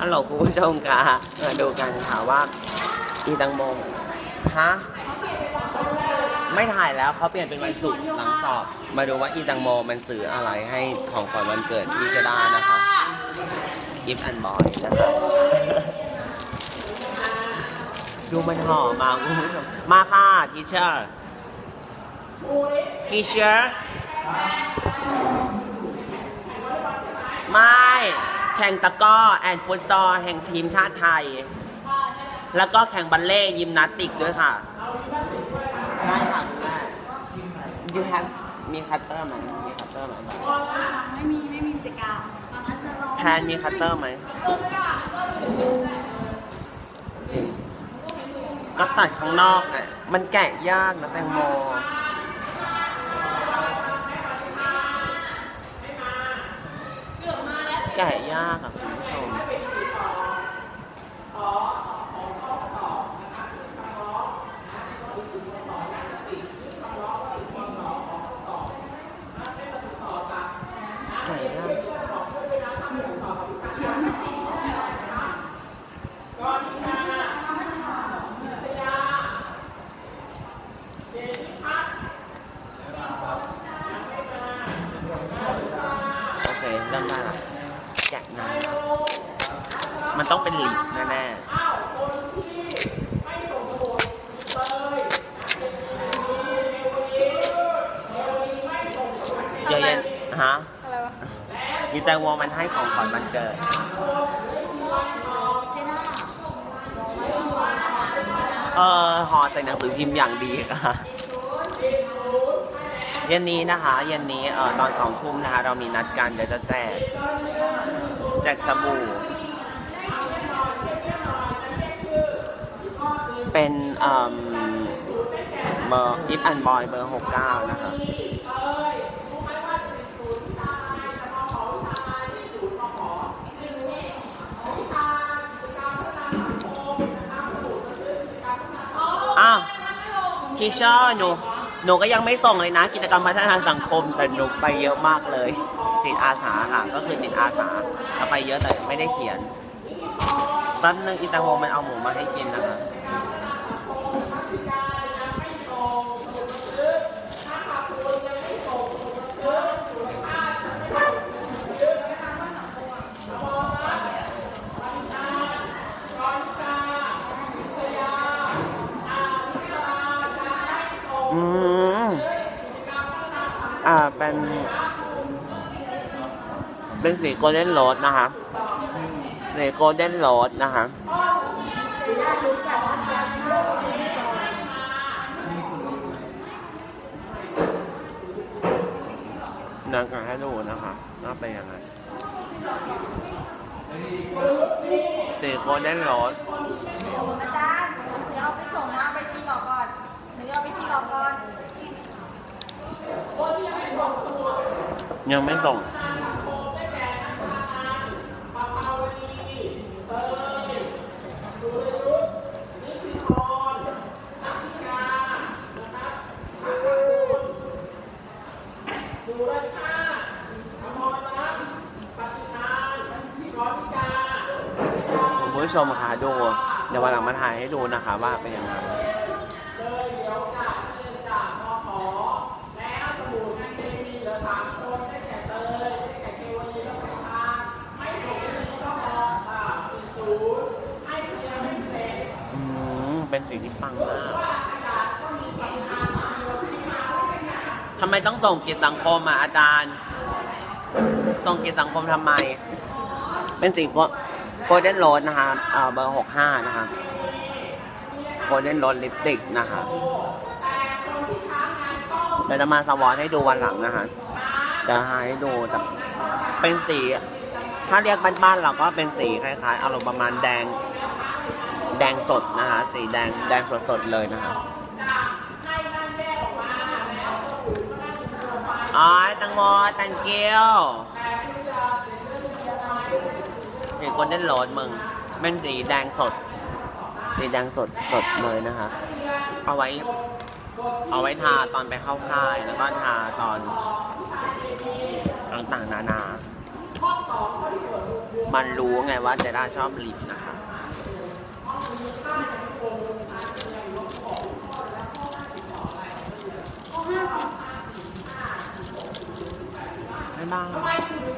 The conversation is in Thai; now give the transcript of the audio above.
ฮัลโหลคุณผู้ชมคะมาดูกันค่ะว่าอีตังโมฮะไม่ถ่ายแล้วเขาเปลี่ยนเป็นวันศุกร์หลังสอบ มาดูว่าอีตังโมมันสื่ออะไรให้ของขวัญวันเกิดพี่จะได้นะคะกิฟต์อันบอยนะคะดูมันห่อมาคุณผู้ชมมาค่ะทีเชอร์ทีเชอร์ไม่ แข่งตะก้อแอนฟุตซอลแห่งทีมชาติไทย แล้วก็แข่งบัลเล่ต์ยิมนาสติกด้วยค่ะใช่ค่ะคุณแม่ you have มีคัตเตอร์ไหมมีคัตเตอร์ไหมไม่มี ไม่มีกิกรรมตอนนั้นจะรอแพนมีคัตเตอร์ไหมก็ตัดข้างนอกอะมันแกะยากนะแตงโม แกะยากอะคุณผู้ชมแกะยากโอเคเริ่มได้ละ แกะน้ำมันต้องเป็นลิปแน่ๆเดี๋ยวเย็นฮะอะไรวะมีแตงโมมันให้ของขวัญวันเกิด เออห่อใส่หนังสือพิมพ์อย่างดีค่ะเย็นนี้นะคะ เย็นนี้เอ่อตอนสองทุ่มนะคะ เรามีนัดกันเดี๋ยวจะแจก แจกสบู่เป็นเอ่อเบอร์อิฟอันบอยเบอร์หกเก้านะคะอ้าวทีเชอหนู หนูก็ยังไม่ส่งเลยนะ กิจกรรมพัฒนาสังคม แต่หนูไปเยอะมากเลย จิตอาสาค่ะ ก็คือจิตอาสาเอาไปเยอะแต่ไม่ได้เขียนแป๊บนึงอิตาโฮมันเอาหมูมาให้กินนะคะ อืม อ่า เป็น เป็นสีโกลเด้นโรสนะคะสีโกลเด้นโรสนะคะเดินกันให้ดูนะคะว่าเป็นยังไงสีโกลเด้นโรส อาจารย์เดี๋ยวเอาไปส่งนะเอาไปซีกออกก่อนเดี๋ยวเอาไปซีกออกก่อน ยังไม่ส่งคุณผู้ชมคะดู เดี๋ยววันหลังมาถ่ายให้ดูนะคะว่าเป็นยังไง อืม เป็นสิ่งที่ปังมากทำไมต้องส่งกิสังคมอะอาจารย์ส่งกิสังคมทำไม เป็นสีโกลเด้นโรสนะคะเอ่อเบอร์หกห้านะคะโกลเด้นโรสลิปติกนะคะเดี๋ยวจะมาสวอตให้ดูวันหลังนะคะจะให้ดูแต่เป็นสี ถ้าเรียกบ้านๆเราก็เป็นสีคล้ายๆอารมณ์ประมาณแดง แดงสดนะคะ สีแดงแดงสดๆเลยนะคะอ๋อตังโมตังเกียวนี่คนเด่นโหลดมึงเป็นสีแดงสด สีแดงสดสดเลยนะคะ เอาไว้ เอาไว้ทาตอนไปเข้าค่าย แล้วก็ทาตอนต่างๆนานา มันรู้ไงว่าเจด้าชอบลิปนะคะ